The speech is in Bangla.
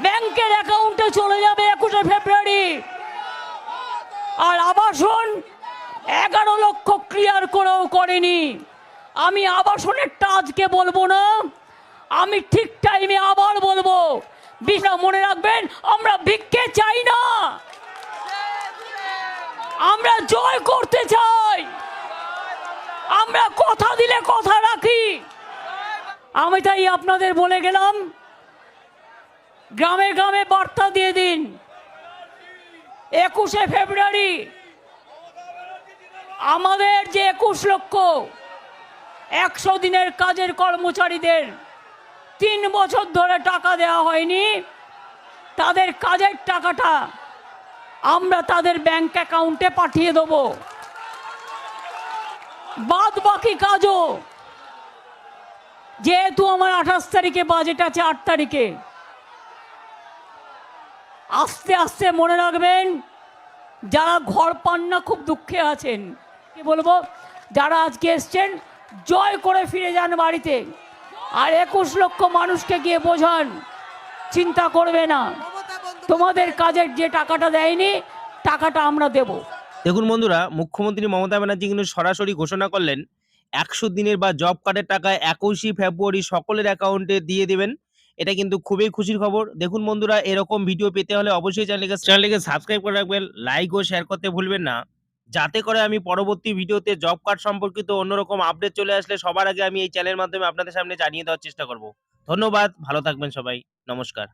ব্যাংকের অ্যাকাউন্টে চলে যাবে একুশে ফেব্রুয়ারি। আর আবাসন এগারো লক্ষ ক্লিয়ার করেও করেনি। আমি আবাসনেরটা আজকে বলব না, আমি ঠিক টাইমে আবার বলব। বিষ্ণা, মনে রাখবেন, আমরা ভিক্ষে চাই না। আমরা জয় করতে চাই। আমরা কথা দিলে কথা রাখি। আমি তাই আপনাদের বলে গেলাম গ্রামে গ্রামে বার্তা দিয়ে দিন। একুশে ফেব্রুয়ারি আমাদের যে একুশ লক্ষ একশো দিনের কাজের কর্মচারীদের তিন বছর ধরে টাকা দেওয়া হয়নি, তাদের কাজের টাকাটা আমরা তাদের ব্যাংক অ্যাকাউন্টে পাঠিয়ে দেবো। বাদ বাকি কাজও যেহেতু আমার আঠাশ তারিখে, বাজেট আছে আট তারিখে আস্তে আস্তে মনে রাখবেন, যারা ঘর পান না, খুব দুঃখে আছেন। কি বলব? যারা আজকে এসছেন, জয় করে ফিরে যান বাড়িতে। আর একুশ লক্ষ মানুষকে গিয়ে বোঝান, চিন্তা করবে না। তোমাদের কাজের যে টাকাটা দেয়নি, টাকাটা আমরা দেবো। দেখুন বন্ধুরা, মুখ্যমন্ত্রী মমতা ব্যানার্জি কিন্তু সরাসরি ঘোষণা করলেন, একশো দিনের বা জব কার্ডের টাকা একুশে ফেব্রুয়ারি সকলের অ্যাকাউন্টে দিয়ে দেবেন। এটা কিন্তু খুবই খুশির খবর। দেখুন বন্ধুরা, এরকম ভিডিও পেতে হলে অবশ্যই চ্যানেলকে চ্যানেলকে সাবস্ক্রাইব করে রাখবেন লাইক ও শেয়ার করতে ভুলবেন না। যাতে করে আমি পরবর্তী ভিডিওতে জব কার্ড সম্পর্কিত অন্যরকম আপডেট চলে আসলে সবার আগে আমি এই চ্যানেলের মাধ্যমে আপনাদের সামনে জানিয়ে দেওয়ার চেষ্টা করব। ধন্যবাদ, ভালো থাকবেন সবাই, নমস্কার।